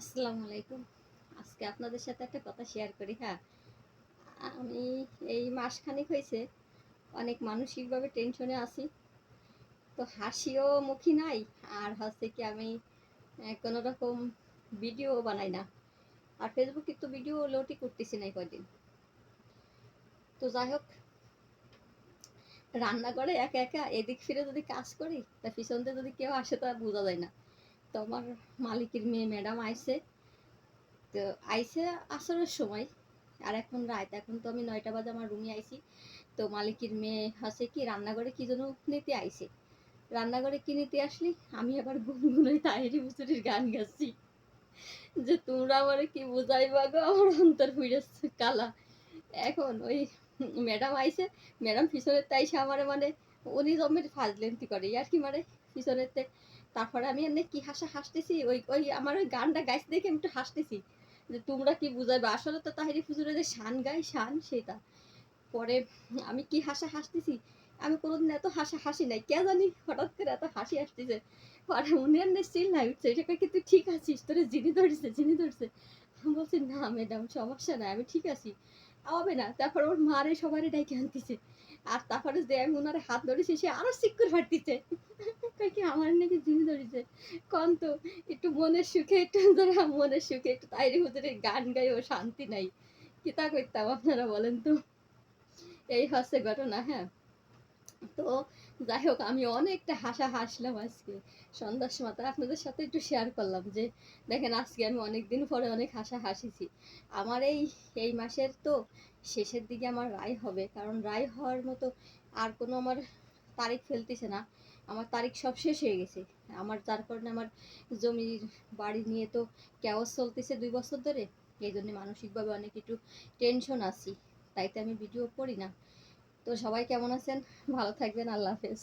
আসসালামু আলাইকুম। আজকে আপনাদের সাথে একটা কথা শেয়ার করি হ্যাঁ? আমি এই মাসখানেক হয়েছে, অনেক মানসিকভাবে টেনশনে আছি। তো হাসিও মুখী নাই, আর হচ্ছে কি আমি কোনো রকম ভিডিও বানাই না। আর ফেসবুকে তো ভিডিও লোডই করতেছি না এই কয়দিন। তো যাই হোক, রান্নাঘরে একা একা এদিক ফিরে যদি কাজ করি, তা পিছন দিয়ে যদি কেউ আসে, তা বোঝা যায় না। তো আমার মালিকের মেয়ে ম্যাডাম আইসে তো আইছে আসরের সময়। আর এখন রাত, এখন তো আমি নয়টা বাজে আমার রুমে আইছি। তো মালিকের মেয়ে হচ্ছে কি রান্নাঘরে কি যেন নিতে আইছে। রান্নাঘরে কি নিতে আসলি? আমি আবার গুনগুনোই তাহেরি মুসুরির গান গাচ্ছি। যে তোমরা আমারে কি বুঝাইবা গো? আমার অন্তর ফিরে কালা। এখন ওই ম্যাডাম আইছে। ম্যাডাম পিছনের তাইসে আমার মানে। উনি জমের ফাজলেন্তি করে। আর কি মানে পিছনেতে তারপরে আমি এমনি কি হাসা হাসতেছি, ওই ওই আমার ওই গানটা গাইতে দেখে আমি একটু হাসতেছি। যে তোমরা কি বুঝাইবে? আসলে তো তাহিরি ফুজুরে যে শান গাই, শান সেটা। পরে আমি কি হাসা হাসতেছি? আমি কোনোদিন এত হাসা হাসি নাই। কে জানি হঠাৎ করে এত হাসি আসতেছে। পরে উনি এমনি চিল নাই উঠছে, এটা কি তুই ঠিক আছিস? তোরে জিনি ধরছে জিনি ধরছে। আমি বলছি, না ম্যাডাম, সমস্যা নাই, আমি ঠিক আছি। হবে না। তারপর ওর মারে সবারই ডাইকে আনতেছে। আর তারপরে যে আমি ওনার হাত ধরেছি, সে আরও সিক্কুর ফাটতেছে। কই কি আমার নাকি জিনি ধরেছে। কন তো, একটু মনের সুখে, একটু ধরা মনের সুখে, একটু তাইরে হুজুরের গান গাই, ও শান্তি নাই। কি তা করতাম আপনারা বলেন তো? এই হচ্ছে ঘটনা হ্যাঁ। তো যাই হোক, আমি অনেকটা হাসা হাসলাম আজকে। সন্ধ্যার সময় তাই আপনাদের সাথে একটু শেয়ার করলাম যে, দেখেন আজকে আমি অনেক দিন পরে অনেক হাসা হাসিছি। আমার এই এই মাসের তো শেষের দিকে আমার রায় হবে, কারণ রায় হওয়ার মতো আর কোনো আমার তারিখ ফেলতেছে না। আমার তারিখ সব শেষ হয়ে গেছে। আমার যার কারণে আমার জমির বাড়ি নিয়ে তো কেওয়াজ চলতেছে দুই বছর ধরে। এই জন্য মানসিকভাবে অনেক একটু টেনশন আছি। তাই তো আমি ভিডিও করি না। তো সবাই কেমন আছেন? ভালো থাকবেন। আল্লাহ হাফেজ।